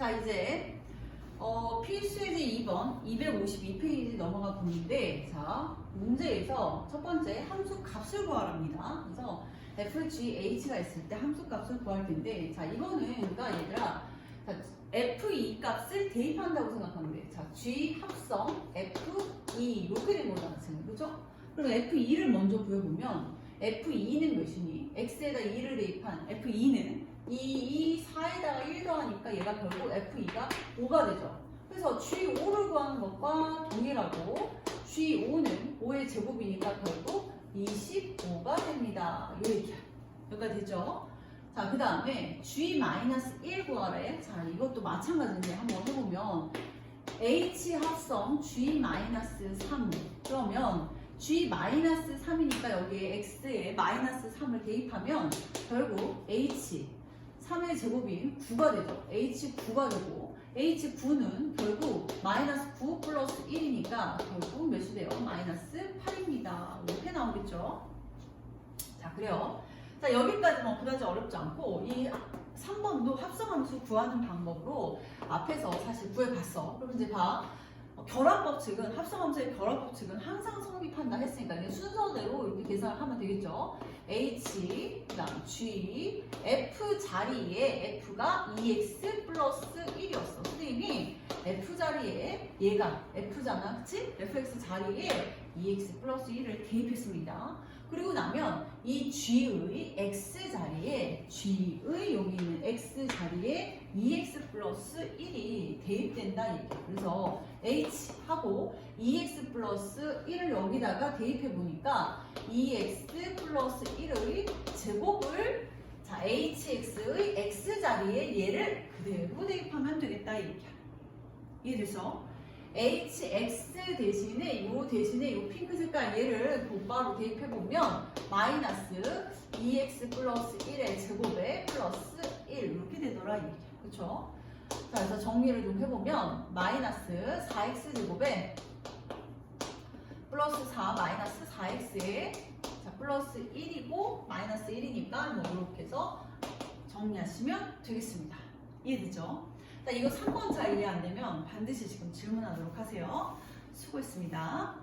자, 이제 어, 필수예제 2번 252페이지 넘어가 보는데 자, 문제에서 첫 번째 함수 값을 구하랍니다. 그래서 FGH가 있을 때 함수 값을 구할 텐데 자, 이거는 그러니까 얘들아 자, F2 값을 대입한다고 생각하면 돼. 자, G 합성 F2 이렇게 된 거잖아, 지금. 그죠? 그럼 F2를 먼저 구해보면 F2는 몇이니? X에다 2를 대입한 F2는 2, 2, 4에다가 1 더하니까 얘가 결국 F2가 5가 되죠. 그래서 G5를 구하는 것과 동일하고 G5는 5의 제곱이니까 결국 25가 됩니다. 이 얘기야. 여기까지 되죠? 자, 그 다음에 G-1 구하래. 자, 이것도 마찬가지인데 한번 해보면 H 합성 G-3 그러면 G-3이니까 여기에 X에 마이너스 3을 대입하면 결국 H 3의 제곱인 9가 되죠. H9가 되고 H9는 결국 마이너스 9 플러스 1이니까 결국 몇이 돼요? 마이너스 8입니다. 이렇게 나오겠죠. 자, 그래요. 자, 여기까지만 그다지 어렵지 않고 이 3번도 합성함수 구하는 방법으로 앞에서 사실 구해봤어. 그럼 이제 봐. 어, 결합법칙은 합성함수의 결합법칙은 항상 성립한다 했으니까 이제 순서대로 이렇게 계산을 하면 되겠죠. H, 그다음 G, F 자리에 F가 EX 플러스 1이었어. 선생님이 F 자리에 얘가 F잖아, 그치? FX 자리에 EX 플러스 1을 대입했습니다. 그리고 나면 이 G의 X 자리에 G의 있는 X 자리에 EX 플러스 1이 대입된다 얘기야. 그래서 H하고 EX 플러스 1을 여기다가 대입해 보니까 EX 플러스 1의 제곱을 자 HX의 X 자리에 얘를 그대로 대입하면 되겠다 이 얘기야. 이해돼서 HX 대신에 요 대신에 요 핑크 색깔 얘를 곧바로 대입해 보면 마이너스 2x 플러스 1의 제곱에 플러스 그쵸? 자 그래서 정리를 좀 해보면 마이너스 4x 제곱에 플러스 4 마이너스 4x에 자 플러스 1이고 마이너스 1이니까 뭐 이렇게 해서 정리하시면 되겠습니다. 이해되죠? 자, 이거 3번 잘 이해 안 되면 반드시 지금 질문하도록 하세요. 수고했습니다.